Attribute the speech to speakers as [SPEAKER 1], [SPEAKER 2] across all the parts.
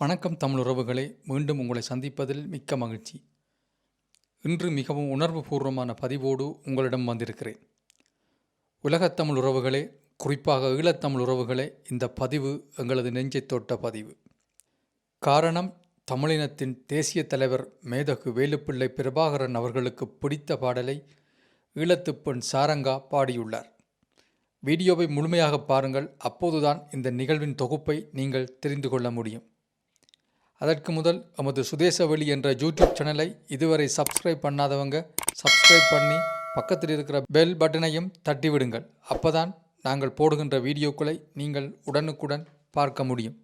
[SPEAKER 1] வணக்கம் தமிழ் உறவுகளே மீண்டும் உங்களை சந்திப்பதில் மிக்க மகிழ்ச்சி. இன்று மிகவும் உணர்வுபூர்வமான பதிவோடு உங்களிடம் வந்திருக்கிறேன். உலகத்தமிழ் உறவுகளே குறிப்பாக ஈழத்தமிழ் உறவுகளே இந்த பதிவு எங்களது நெஞ்சை தொட்ட பதிவு. காரணம் தமிழினத்தின் தேசிய தலைவர் மேதகு வேலுப்பிள்ளை பிரபாகரன் அவர்களுக்கு பிடித்த பாடலை ஈழத்துப் பெண் சாரங்கா பாடியுள்ளார். வீடியோவை முழுமையாக பாருங்கள் அப்போதுதான் இந்த நிகழ்வின் தொகுப்பை நீங்கள் தெரிந்து கொள்ள முடியும். அதற்கு முதல் அவமது சுதேச வழி என்ற யூடியூப் சேனலை இதுவரை சப்ஸ்கிரைப் பண்ணாதவங்க சப்ஸ்கிரைப் பண்ணி பக்கத்தில் இருக்கிற பெல் பட்டனையும் தட்டி விடுங்கள் நாங்கள் போடுகின்ற வீடியோக்களை நீங்கள் உடனுக்குடன் பார்க்க முடியும்.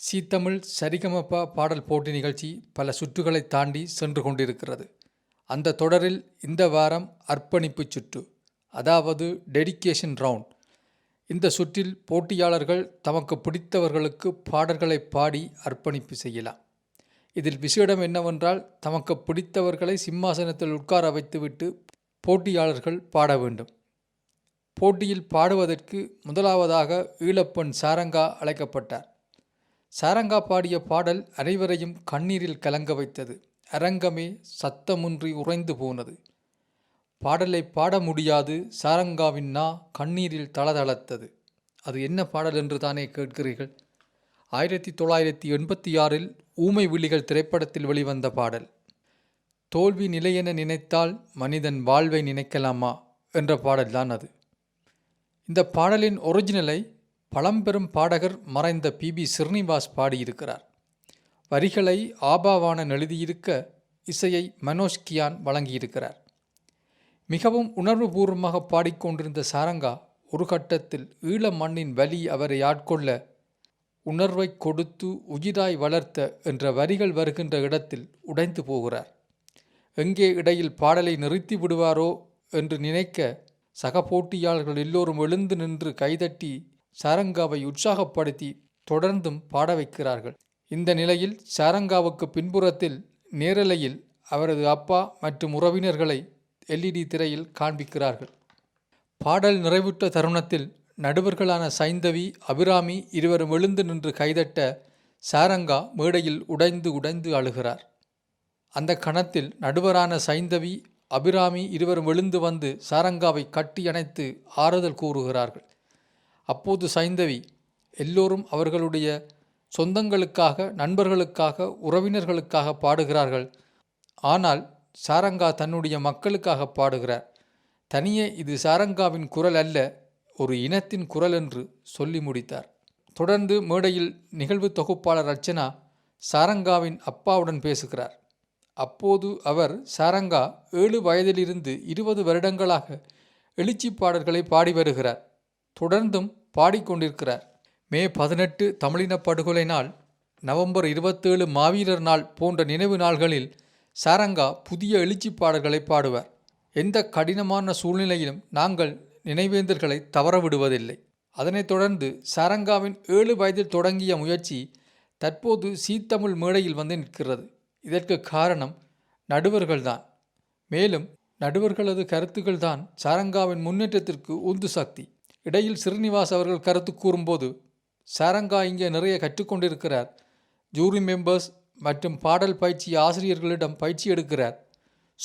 [SPEAKER 1] சீத்தமிழ் சரிகமபா பாடல் போட்டி நிகழ்ச்சி பல சுற்றுகளை தாண்டி சென்று கொண்டிருக்கிறது. அந்த தொடரில் இந்த வாரம் அர்ப்பணிப்பு சுற்று அதாவது டெடிகேஷன் ரவுண்ட் இந்த சுற்றில் போட்டியாளர்கள் தமக்கு பிடித்தவர்களுக்கு பாடல்களை பாடி அர்ப்பணிப்பு செய்யலாம். இதில் விசேடம் என்னவென்றால் தமக்கு பிடித்தவர்களை சிம்மாசனத்தில் உட்கார வைத்துவிட்டு போட்டியாளர்கள் பாட வேண்டும். போட்டியில் பாடுவதற்கு முதலாவதாக ஈழப்பெண் சாரங்கா அழைக்கப்பட்டார். சாரங்கா பாடிய பாடல் அனைவரையும் கண்ணீரில் கலங்க வைத்தது. அரங்கமே சத்தமுன்றி உறைந்து போனது. பாடலை பாட முடியாது. சாரங்காவின் நா கண்ணீரில் தளதளத்தது. அது என்ன பாடல் என்று தானே கேட்கிறீர்கள்? ஆயிரத்தி தொள்ளாயிரத்தி எண்பத்தி ஆறில் ஊமை விழிகள் திரைப்படத்தில் வெளிவந்த பாடல். தோல்வி நிலையென நினைத்தால் மனிதன் வாழ்வை நினைக்கலாமா என்ற பாடல்தான் அது. இந்த பாடலின் ஒரிஜினலை பழம்பெரும் பாடகர் மறைந்த பி. பி. ஸ்ரீனிவாஸ் பாடியிருக்கிறார். வரிகளை ஆபாவானன் எழுதியிருக்க இசையை மனோஜ் கியான் வழங்கியிருக்கிறார். மிகவும் உணர்வுபூர்வமாக பாடிக்கொண்டிருந்த சாரங்கா ஒரு கட்டத்தில் ஈழ மண்ணின் வலி அவரை ஆட்கொள்ள உணர்வை கொடுத்து உயிராய் வளர்த்த என்ற வரிகள் வருகின்ற இடத்தில் உடைந்து போகிறார். எங்கே இடையில் பாடலை நிறுத்தி விடுவாரோ என்று நினைக்க சக போட்டியாளர்கள் எல்லோரும் எழுந்து நின்று கைதட்டி சாரங்காவை உற்சாகப்படுத்தி தொடர்ந்தும் பாட வைக்கிறார்கள். இந்த நிலையில் சாரங்காவுக்கு பின்புறத்தில் நேரலையில் அவரது அப்பா மற்றும் உறவினர்களை எல்இடி திரையில் காண்பிக்கிறார்கள். பாடல் நிறைவுற்ற தருணத்தில் நடுவர்களான சைந்தவி அபிராமி இருவரும் எழுந்து நின்று கைதட்ட சாரங்கா மேடையில் உடைந்து உடைந்து அழுகிறார். அந்த கணத்தில் நடுவரான சைந்தவி அபிராமி இருவரும் எழுந்து வந்து சாரங்காவை கட்டி அணைத்து ஆறுதல் கூறுகிறார்கள். அப்போது சைந்தவி எல்லோரும் அவர்களுடைய சொந்தங்களுக்காக நண்பர்களுக்காக உறவினர்களுக்காக பாடுகிறார்கள். ஆனால் சாரங்கா தன்னுடைய மக்களுக்காக பாடுகிறார் தனியே இது சாரங்காவின் குரல் அல்ல ஒரு இனத்தின் குரல் என்று சொல்லி முடித்தார். தொடர்ந்து மேடையில் நிகழ்வு தொகுப்பாளர் அர்ச்சனா சாரங்காவின் அப்பாவுடன் பேசுகிறார். அப்போது அவர் சாரங்கா ஏழு வயதிலிருந்து இருபது வருடங்களாக எழுச்சி பாடல்களை பாடி வருகிறார். தொடர்ந்தும் பாடிக்கொண்டிருக்கிறார். மே பதினெட்டு தமிழின படுகொலை நாள் நவம்பர் இருபத்தேழு மாவீரர் நாள் போன்ற நினைவு நாள்களில் சாரங்கா புதிய எழுச்சி பாடல்களை பாடுவார். எந்த கடினமான சூழ்நிலையிலும் நாங்கள் நினைவேந்தர்களை தவறவிடுவதில்லை. அதனைத் தொடர்ந்து சாரங்காவின் ஏழு வயதில் தொடங்கிய முயற்சி தற்போது சீத்தமிழ் மேடையில் வந்து நிற்கிறது. இதற்கு காரணம் நடுவர்கள்தான். மேலும் நடுவர்களது கருத்துக்கள்தான் சாரங்காவின் முன்னேற்றத்திற்கு உந்து சக்தி. இடையில் ஸ்ரீனிவாஸ் அவர்கள் கருத்து கூறும்போது சாரங்கா இங்கே நிறைய கற்றுக்கொண்டிருக்கிறார். ஜூரி மெம்பர்ஸ் மற்றும் பாடல் பயிற்சி ஆசிரியர்களிடம் பயிற்சி எடுக்கிறார்.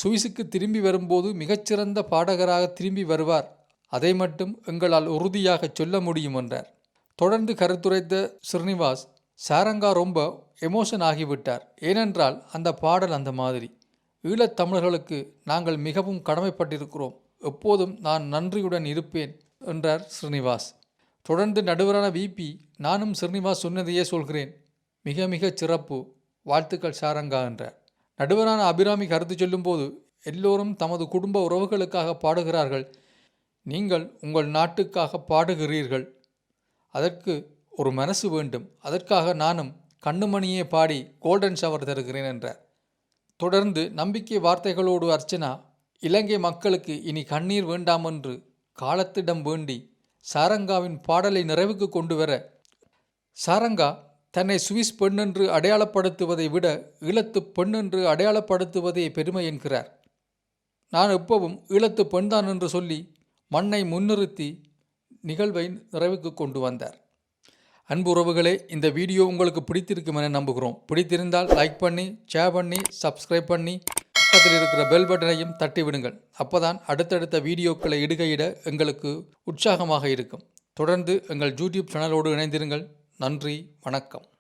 [SPEAKER 1] சுவிஸுக்கு திரும்பி வரும்போது மிகச்சிறந்த பாடகராக திரும்பி வருவார். அதை மட்டும் எங்களால் உறுதியாக சொல்ல முடியும் என்றார். தொடர்ந்து கருத்துரைத்த ஸ்ரீனிவாஸ் சாரங்கா ரொம்ப எமோஷன் ஆகிவிட்டார். ஏனென்றால் அந்த பாடல் அந்த மாதிரி. ஈழத் தமிழர்களுக்கு நாங்கள் மிகவும் கடமைப்பட்டிருக்கிறோம். எப்போதும் நான் நன்றியுடன் இருப்பேன் என்றார் ஸ்ரீனிவாஸ். தொடர்ந்து நடுவரான விபி நானும் ஸ்ரீனிவாஸ் சொன்னதையே சொல்கிறேன். மிக மிக சிறப்பு. வாழ்த்துக்கள் சாரங்கா என்றார் நடுவரான அபிராமி கருத்து சொல்லும்போது எல்லோரும் தமது குடும்ப உறவுகளுக்காக பாடுகிறார்கள். நீங்கள் உங்கள் நாட்டுக்காக பாடுகிறீர்கள். அதற்கு ஒரு மனசு வேண்டும். அதற்காக நானும் கண்ணுமணியே பாடி கோல்டன் ஷவர் தருகிறேன் என்றார். தொடர்ந்து நம்பிக்கை வார்த்தைகளோடு அர்ச்சனா இலங்கை மக்களுக்கு இனி கண்ணீர் வேண்டாம் என்று காலத்திடம் வேண்டி சாரங்காவின் பாடலை நிறைவுக்கு கொண்டு வர சாரங்கா தன்னை சுவிஸ் பெண்ணென்று அடையாளப்படுத்துவதை விட ஈழத்து பெண்ணென்று அடையாளப்படுத்துவதே பெருமை என்கிறார். நான் எப்பவும் ஈழத்து பெண்தான் என்று சொல்லி மண்ணை முன்னிறுத்தி நிகழ்வை நிறைவுக்கு கொண்டு வந்தார். அன்பு உறவுகளே இந்த வீடியோ உங்களுக்கு பிடித்திருக்கும் என நம்புகிறோம். பிடித்திருந்தால் லைக் பண்ணி ஷேர் பண்ணி சப்ஸ்கிரைப் பண்ணி பக்கத்தில் இருக்கிற பெல் பட்டனையும் தட்டி விடுங்கள் அடுத்தடுத்த வீடியோக்களை இடுகையிட எங்களுக்கு உற்சாகமாக இருக்கும். தொடர்ந்து எங்கள் யூடியூப் சேனலோடு இணைந்திருங்கள். நன்றி வணக்கம்.